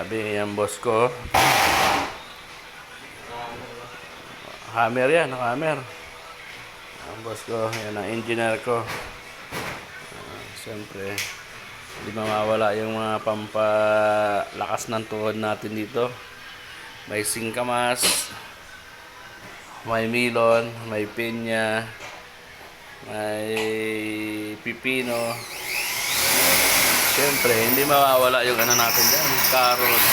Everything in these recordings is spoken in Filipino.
Sabi yan boss ko. Hammer yan, hammer. Ang boss ko, yan ang engineer ko. Ah, Siyempre, hindi mawawala yung mga pampalakas ng tuhod natin dito. May singkamas, may milon, may pinya, may pipino. Siyempre, hindi mawawala yung ano natin dyan, carrot.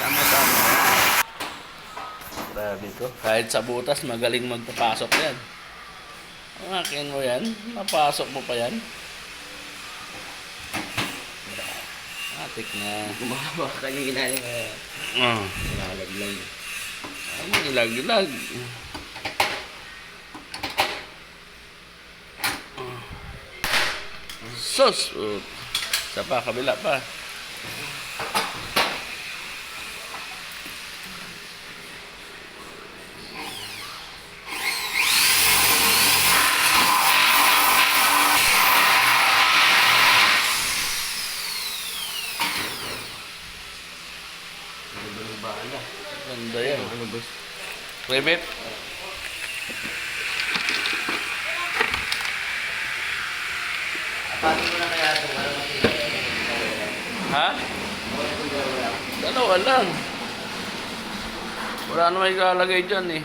Sama-sama. Grabe to. Kahit sa butas, magaling magpapasok yan. Ang akin mo yan, napasok mo pa yan. Atik na. Gumawa ka yung inalim ka. Oh. Lalaglag. Ano ilag-ilag? Sus! Oh. Isa pa, kabila pa. Ano ba? Ganda yan. Ano boss? Ribbit. Paano mo na kaya ito? Ano Ha? Dalawa lang. Wala na may ikalagay dyan eh.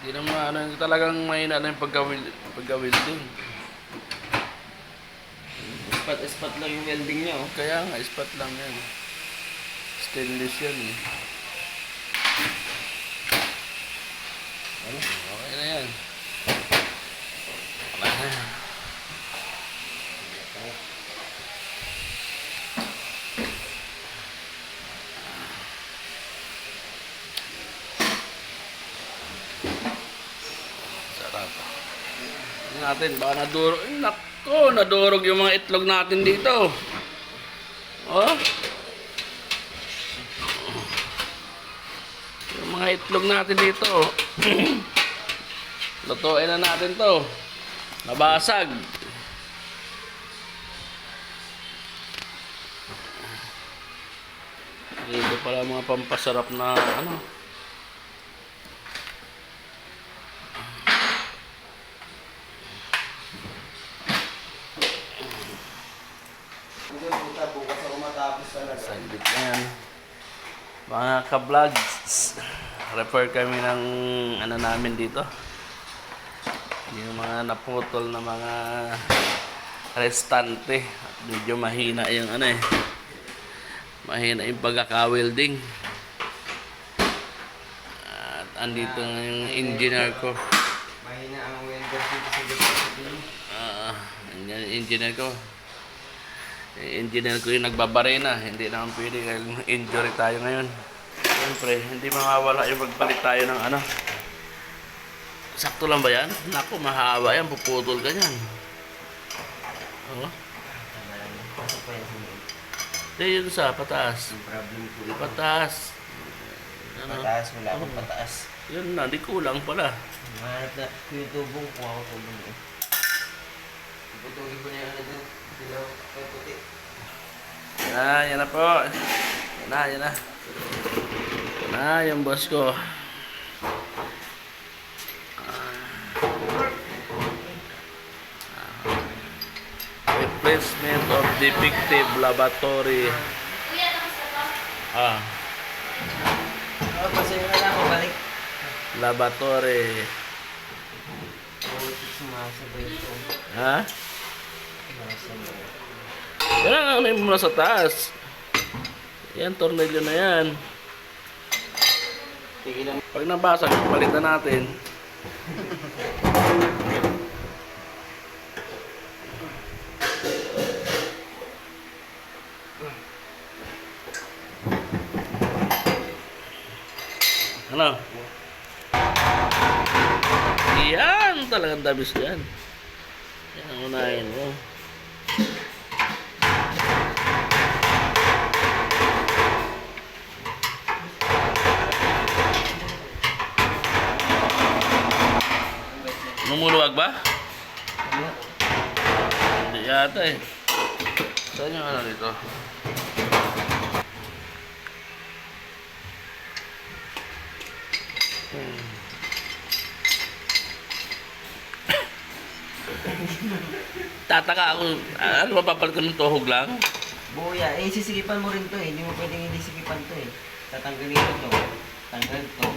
Hindi naman ano, talagang mahina na yung pagka-welding. Spot-spot lang yung welding niya oh. Kaya nga, spot lang yan. Stainless yan eh. Ano? Okay na yan. Wala na. Sarap. Tingnan natin, baka nadurog. Ay, Nako, nadurog yung mga itlog natin dito. Oh. Yung mga itlog natin dito. oh. Lutuin na natin to. Nabasag. Dito pala mga pampasarap na ano. Hindi puta bukas ako matapos talaga. Saglit na yan. Mga ka-vlogs, refer kami ng ano namin dito. Yung mga naputol na mga restante. At medyo mahina yung ano eh. Mahina yung pagkaka-welding. At andito nga yung engineer ko. Mahina ang welder dito sa Duterte. Ah, yung engineer ko. Engineer ko yung nagbabarena. Hindi naman pwede dahil injury tayo ngayon. Siyempre, hindi mawawala yung magpalit tayo ng ano. Sakto lang ba yan? Naku, mahaba yan. Puputol ka yan. Oh. Yan sunod? Hindi, yun sa pataas. Problem ko ito. Pataas. Ano? Pataas, wala akong pataas. Yun na, di kulang pala. Mahanap na yung tubong, kuha ko tubong eh. Putulin ko na yung ano dun. Dilaw, kay puti. Yan na, yan na po. Yan na, yan na. Yan na, yung boss ko. Replacement of defective laboratory. Ah, Oh, pasaya na lang ako, balik. laboratory. Sumasabay ito. Ha? Sumasabay. Yan ang ano sa taas. Yan, tornilyo na yan. Tigilan. Pag nabasag, palitan natin. Ano? Yan! Talagang dabis yan. Yan ang unahin mo. Lumuluwag ba? Hindi yata eh. Saan yung ano dito? Hmm. Tataka ako, ano mapapalit ko ng tuhog lang? Buya, eh sisikipan mo rin to eh. Hindi mo pwedeng hindi sikipan to eh. Tatanggalin ko to. Tanggal to.